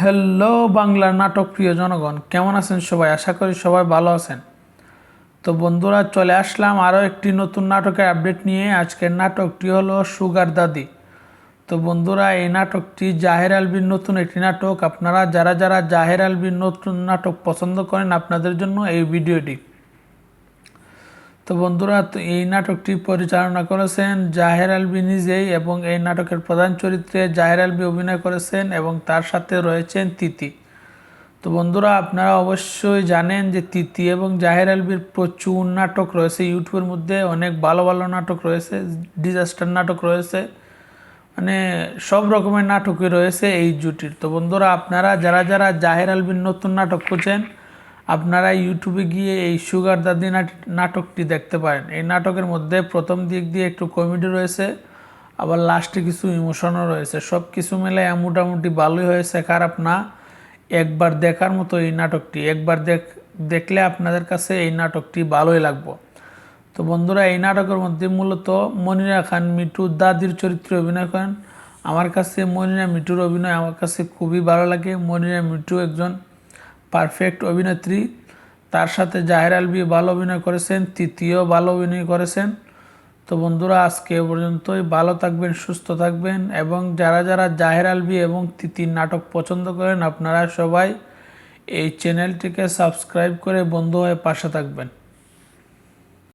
Hello বাংলার নাটক প্রিয় জনগণ, কেমন আছেন সবাই? আশা করি সবাই ভালো আছেন। তো বন্ধুরা, চলে আসলাম আরও একটি নতুন নাটকের আপডেট নিয়ে। আজকের নাটকটি হলো সুগার দাদি। তো বন্ধুরা, এই নাটকটি জাহের আলবির নতুন একটি নাটক। আপনারা, যারা যারা জাহের আলবির নতুন নাটক পছন্দ করেন, আপনাদের জন্য এই ভিডিওটি। তো বন্ধুরা এই নাটকটি পরিচালনা করেছেন জাহের আলবি নিজেই এবং এই নাটকের প্রধান চরিত্রে জাহের আলবি অভিনয় করেছেন এবং তার সাথে রয়েছেন তিতি। তো বন্ধুরা, আপনারা অবশ্যই জানেন যে তিতি এবং জাহের আলবির প্রচুর নাটক রয়েছে ইউটিউবের মধ্যে, অনেক ভালো ভালো নাটক রয়েছে, ডিজাস্টার নাটক রয়েছে মানে সব রকমের নাটকই রয়েছে এই জুটির। তো বন্ধুরা, আপনারা যারা যারা জাহের আলবির নতুন নাটক খুঁজছেন আপনারা ইউটিউবে গিয়ে এই সুগার দাদি নাট- নাটকটি দেখতে পারেন। এই নাটকের মধ্যে প্রথম দিক দিয়ে একটু কমেডি রয়েছে, আবার লাস্টে কিছু ইমোশনও রয়েছে। সব কিছু মিলে মোটামুটি ভালোই হয়েছে, খারাপ না। একবার দেখার মতো এই নাটকটি, একবার দেখ, দেখলে আপনাদের কাছে এই নাটকটি ভালোই লাগবে। তো বন্ধুরা, এই নাটকের মধ্যে মূলত মনিরা খান মিঠু দাদির চরিত্রে অভিনয় করেন। আমার কাছে মনিরা মিঠুর অভিনয় আমার কাছে খুবই ভালো লাগে। মনিরা মিঠু একজন পারফেক্ট অভিনেত্রী। তার সাথে জাহের আলবি ভালো অভিনয় করেছেন তৃতীয় ভালো অভিনয় করেছেন। তো বন্ধুরা, আজকে পর্যন্তই। ভালো থাকবেন, সুস্থ থাকবেন এবং যারা যারা জাহের আলবি এবং তিতির নাটক পছন্দ করেন, আপনারা সবাই এই চ্যানেলটিকে সাবস্ক্রাইব করে বন্ধু হয়ে পাশে থাকবেন।